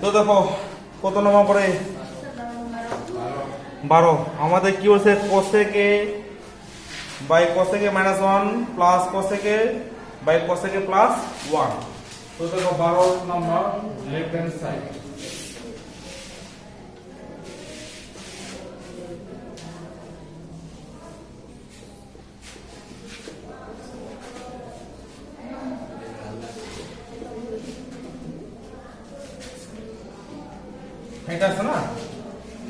তো দেখো, কত নম্বর পরে বারো। আমাদের কি বলছে cosec A by cosec A minus one plus cosec A by cosec A plus one তো দেখো, বারো নম্বর লেফট হ্যান্ড সাইড এটা আছে না?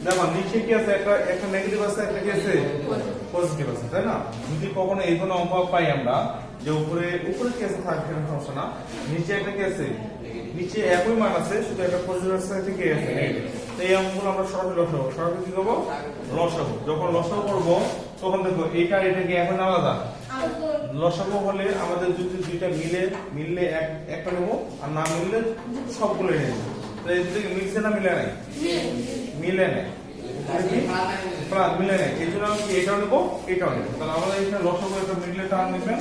দেখো নিচে কি আছে? একটা একটা নেগেটিভ আছে, একটা কি আছে? পজিটিভ আছে, তাই না? যদি কখনো এই ধরনের অঙ্ক পাই আমরা, যে উপরে উপরে কি আছে? থাকবে না সমস্যা না। নিচে একটা কি আছে? নিচে একই মান আছে, শুধু একটা পজিটিভ আছে, একটা কি আছে? তো এই অঙ্কগুলো আমরা সরাসরি লসাবো সরাসরি কি করব? লসাবো যখন লসাবো করব, তখন দেখো এইটা এটা কি এখন আলাদা? লসাগু হলে আমাদের যদি দুইটা মিলে মিললে এক একটা নেব, আর না মিললে সবগুলো নেব। তো এই দুটো মিলছে না মিলে নাই? মিলে নেই। প্লাস মিলে নেই। এই জন্য আমি এটাও নেব এটাও নেব। তাহলে আমাদের এখানে লসাগু একটা মিডলে টার্ম নেবেন।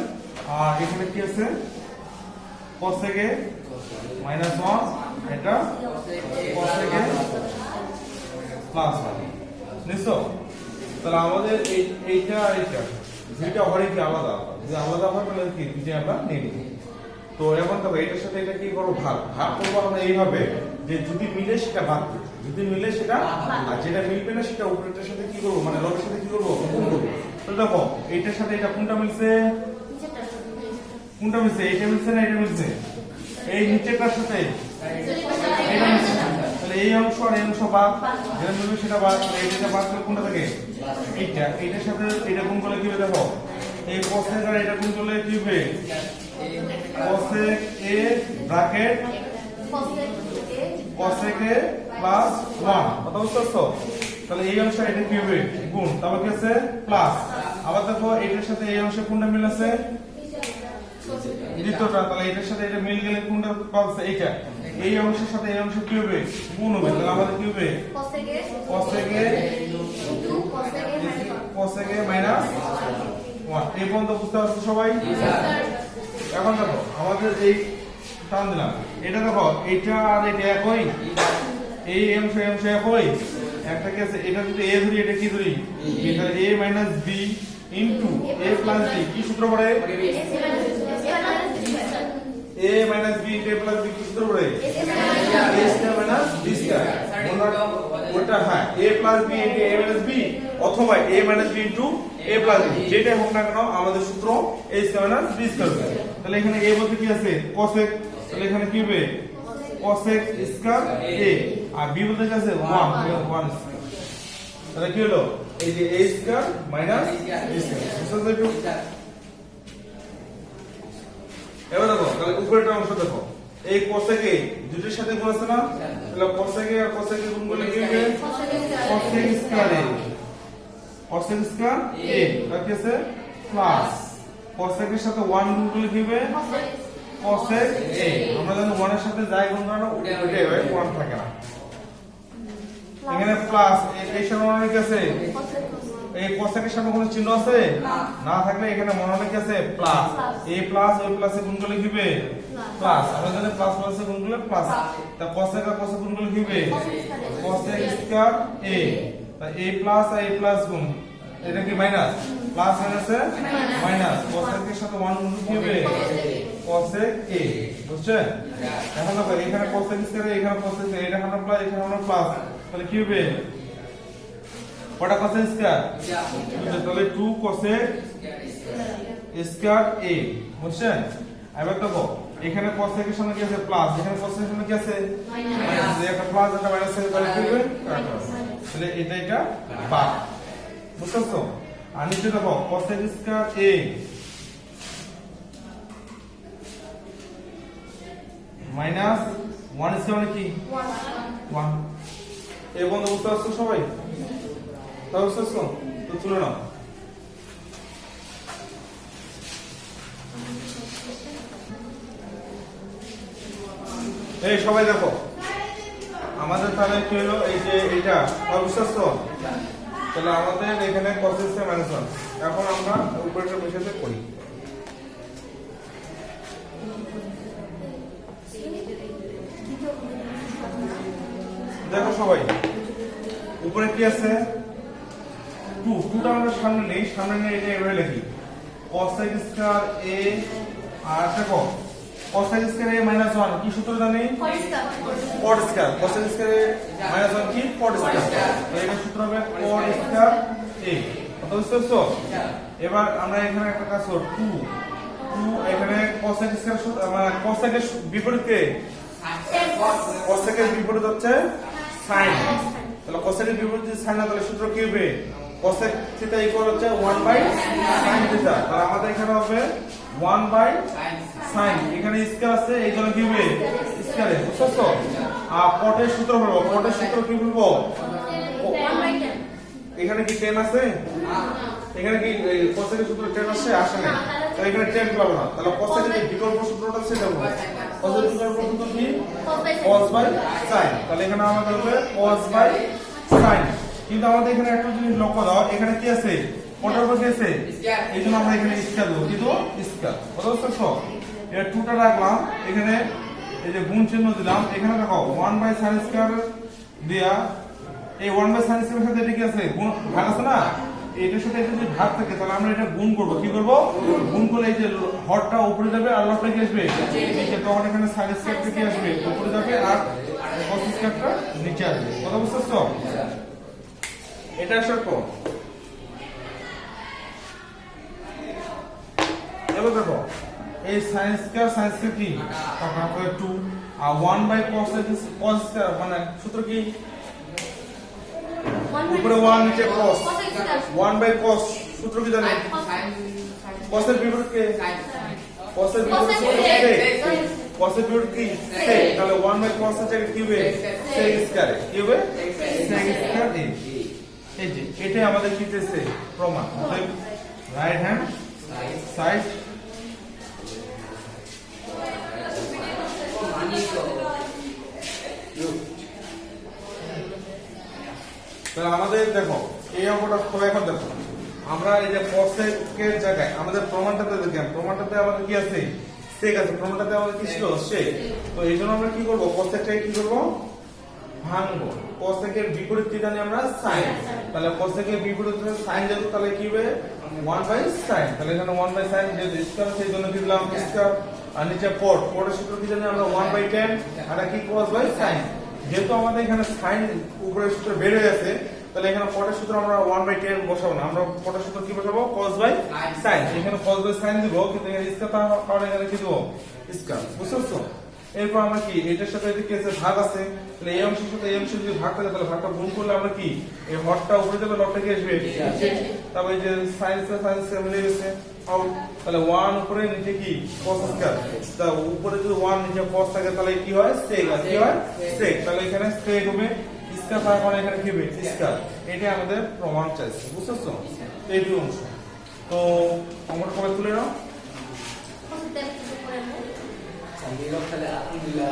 আর এখানে কি আছে? থেকে মাইনাস ওয়ান, এটা থেকে প্লাস ওয়ান। নিশ্চয়? তাহলে আমাদের এই, এইটা আর এইটা। দুইটা হরে কি আলাদা? যদি আলাদা হয় তাহলে কি? দুইটা আমরা নিয়ে নিব। তো এখন তবে এটার সাথে এটা কি করব ভাগ। ভাগ করব আমরা এইভাবে। যে যদি মিলে সেটা ভাগ করব যদি মিলে সেটা আর যেটা মিলবে না সেটা উপরেটার সাথে কি করব? মানে লগের সাথে কি করব? গুণ করব। তো দেখো এইটার সাথে এটা কোনটা মিলছে? কোনটা মিলছে? এইটা মিলছে না এটা মিলছে? এই নিচেরটার সাথে। এটা মিলছে। তাহলে এই অংশ আর এই অংশ বাদ। যেটা মিলবে সেটা বাদ। তাহলে এইটা বাদ করলে কোনটা থাকে? এইটা। এইটার সাথে এটা গুণ করলে কি হবে দেখো? এই কোসেক আর এটা গুণ করলে কি হবে? Cosec A bracket cosec A plus 1 কথা বুঝতে পারছ তাহলে এই অংশ এটা কি হবে? গুণ। তারপর কি আছে? প্লাস আবার দেখো এটার সাথে এই অংশে কোনটা মিল আছে? দ্বিতীয়টা। তাহলে এটার সাথে এটা মিল গেলে কোনটা পাচ্ছে এইটা এই অংশের সাথে এই অংশ কি হবে? গুণ হবে। তাহলে আমাদের কি হবে? কোসেকে কোসেকে মাইনাস 1 এই পর্যন্ত বুঝতে পারছ সবাই? এখন দেখো আমাদের এই টান দিলাম। এটা দেখো, এটা আর এটা একই? এই এম সে এম সে একই? একটা কি আছে এটা যদি এ ধরি, এটা কি ধরি? এটা A minus B into A plus B কি সূত্র পড়ে? A minus b into a plus b কি সূত্র পড়ে? A square minus b square ওটা হ্যাঁ a plus b into a minus b অথবা a minus b into a plus b যেটা হোক না কেন আমাদের সূত্র a square minus b square তাহলে এখানে a বলতে কি আছে? cosec তাহলে এখানে কি হবে? cosec স্কয়ার a আর b বলতে কি আছে? 1 1 তাহলে কি হলো? এই যে a square minus b square বুঝতে পারছ এবার দেখো তাহলে উপরের অংশ দেখো। এই কোসেকে দুটোর সাথে গুণ আছে না? তাহলে কোসেকে আর কোসেকে গুণ করলে কি হবে? Cosec square A. Cosec square A. তার কি আছে? প্লাস। কোসেকের সাথে 1 গুণ করলে কি হবে? Cosec A. আমরা জানি 1 এর সাথে যাই গুণ করানো ওইটাই হয় 1 থাকে না। এখানে প্লাস এই সামনে অনেক আছে? এই কোসেকের সামনে কোনো চিহ্ন আছে? না। থাকলে এখানে মনে অনেক আছে প্লাস এ প্লাস ওই প্লাসে গুণ করলে কি হবে প্লাস আমরা জানি প্লাস প্লাসে গুণ করলে প্লাস তা কোসেক আর কোসেক গুণ করলে কি হবে কোসেক স্কয়ার এ তা এ প্লাস আর এ প্লাস গুণ। এটা কি মাইনাস প্লাস মাইনাসে মাইনাস কোসেকের সাথে 1 গুণ কি হবে? কোসেক এ বুঝছেন? এখন দেখো এখানে কোসেক স্কয়ার এখানে কোসেক এ এটা আমরা প্লাস এখানে আমরা প্লাস তাহলে কি হবে? কটা কোসেক স্কয়ার তাহলে 2 কোসেক স্কয়ার এ বুঝছেন? এবার দেখো এখানে কোসেকের সামনে কি আছে? প্লাস এখানে কোসেকের সামনে কি আছে? মাইনাস একটা প্লাস একটা মাইনাস আছে তাহলে কি হবে? তাহলে এটা এটা বাদ। বুঝছ আর নিচে দেখো cosec square A minus one square মানে কি? ওয়ান এই বন্ধু বুঝতে পারছ সবাই? তা বুঝতে পারছ তো তুলে নাও। এই সবাই দেখো, আমাদের তাহলে কি হলো? এই যে বুঝতে পারছ তাহলে আমাদের এখানে প্রসেস মাইনাস এখন আমরা উপরেটা মেশাতে করি দেখো সবাই, উপরে কি আছে? টু টুটা আমরা সামনে নেই সামনে নিয়ে এটা এভাবে লিখি। cosec স্কয়ার a আর দেখো cosec স্কয়ার a মাইনাস 1 কি সূত্র জানি? Cot square cosec square a minus 1 কি? Cot স্কয়ার তাহলে এটা সূত্র হবে cot স্কয়ার a কত বুঝতে পারছ? এবার আমরা এখানে একটা কাজ করব। 2 2 এখানে cosec স্কয়ার সূত্র মানে cosec এর বিপরীতে cosec এর বিপরীত হচ্ছে sin তাহলে cosec এর বিপরীতে sin না তাহলে সূত্র কি হবে? Cosec থিটা ইকুয়াল হচ্ছে 1 বাই sin থিটা তাহলে আমাদের এখানে হবে 1 বাই sin এখানে স্কয়ার আছে, এই জন্য কি হবে? স্কয়ারে বুঝছ আর কটের সূত্র বলব। কটের সূত্র কি বলব? এখানে কি 10 আছে? এখানে কি এর সূত্র 10 আছে? আসে না তাহলে এখানে 10 পাবো না। তাহলে এর যে বিকল্প সূত্রটা সেটা বলব এর বিকল্প সূত্র কি? cos বাই sin তাহলে এখানে আমাদের হবে cos বাই sin কিন্তু আমাদের এখানে একটা জিনিস লক্ষ্য দাও এখানে কি আছে? উপর কি আছে? এই জন্য আমরা এখানে স্কয়ার দেবো। কিন্তু স্কয়ার কত বুঝছ এটা টুটা রাখলাম এখানে এই যে গুণ চিহ্ন দিলাম এখানে দেখো 1 বাই sin স্কয়ার দেয়া এই 1 বাই sin স্কয়ারের সাথে এটা কি আছে? গুণ ভাগ আছে না? এটার সাথে এটা যদি ভাগ থাকে তাহলে আমরা এটা গুণ করব। কি করব? গুণ করলে এই যে হরটা উপরে যাবে আর লবটা কি আসবে? নিচে। তখন এখানে sin স্কয়ারটা কি আসবে? উপরে যাবে আর cos স্কয়ারটা নিচে আসবে। কথা বুঝছ এটা শর্ত এবার দেখো এই sin স্কয়ার sin স্কয়ার কি আপনাদের 2 আর 1 বাই cos cos স্কয়ার মানে সূত্র কি? উপরে 1 নিচে cos 1 বাই cos সূত্র কি জানেন cos এর বিপরীত কে? Cos এর বিপরীত Cos এর বিপরীত কি? Sec তাহলে 1 বাই cos এর জায়গায় কি হবে sec স্কয়ার কি হবে sec স্কয়ার এই যে, এটাই আমাদের কি দিতেছে প্রমাণ। রাইট হ্যান্ড সাইড তাহলে আমাদের দেখো, এই অঙ্কটা খুব এখন দেখো। আমরা এই যে কোসেকের জায়গায় আমাদের প্রমাণটাতে দেখেন, প্রমাণটাতে আমাদের কি আছে? সেক আছে। প্রমাণটাতে আমাদের কি ছিল? সেক তো এই জন্য আমরা কি করব? কোসেকটাকে কি করব? ভাঙবো। কোসেকের বিপরীত কি জানি আমরা সাইন তাহলে কোসেকের বিপরীত সাইন যেহেতু তাহলে কি হবে? 1 বাই সাইন তাহলে এখানে 1 বাই সাইন যেহেতু স্কয়ার সেই জন্য কি দিলাম? স্কয়ার আর নিচে কোড কোডের সূত্র কি জানি? আমরা 1 বাই 10 আর কি cos বাই সাইন যেহেতু আমাদের এখানে সাইন উপরের সূত্র বের হয়ে গেছে তাহলে এখানে কোডের সূত্র আমরা 1 বাই 10 বসাবো না। আমরা কোডের সূত্র কি বসাবো? cos বাই সাইন এখানে cos বাই সাইন দিব কিন্তু এখানে স্কয়ার কারণে এখানে কি দিব? স্কয়ার বুঝছ এরপর আমরা কি? এটার সাথে এদিকে আছে ভাগ আছে তাহলে এই অংশের সাথে এই অংশের যদি ভাগ থাকে তাহলে ভাগটা গুণ করলে আমরা কি? এই হরটা উপরে যাবে লবটা কি আসবে? নিচে। তারপরে এই যে সাইন স্কয়ার সাইন স্কয়ার মিলে গেছে আউট তাহলে 1 উপরে নিচে কি? cos স্কয়ার তা উপরে যদি 1 নিচে cos থাকে তাহলে কি হয়? আর কি হয়? sec তাহলে এখানে sec হবে স্কয়ার থাকার কারণে এখানে কি হবে? স্কয়ার এটাই আমাদের প্রমাণ চাইছে বুঝছ তো এই দুই অংশ। তো আমরা কবে তুলে নাও। আমি তাহলে আলহামদুলিল্লাহ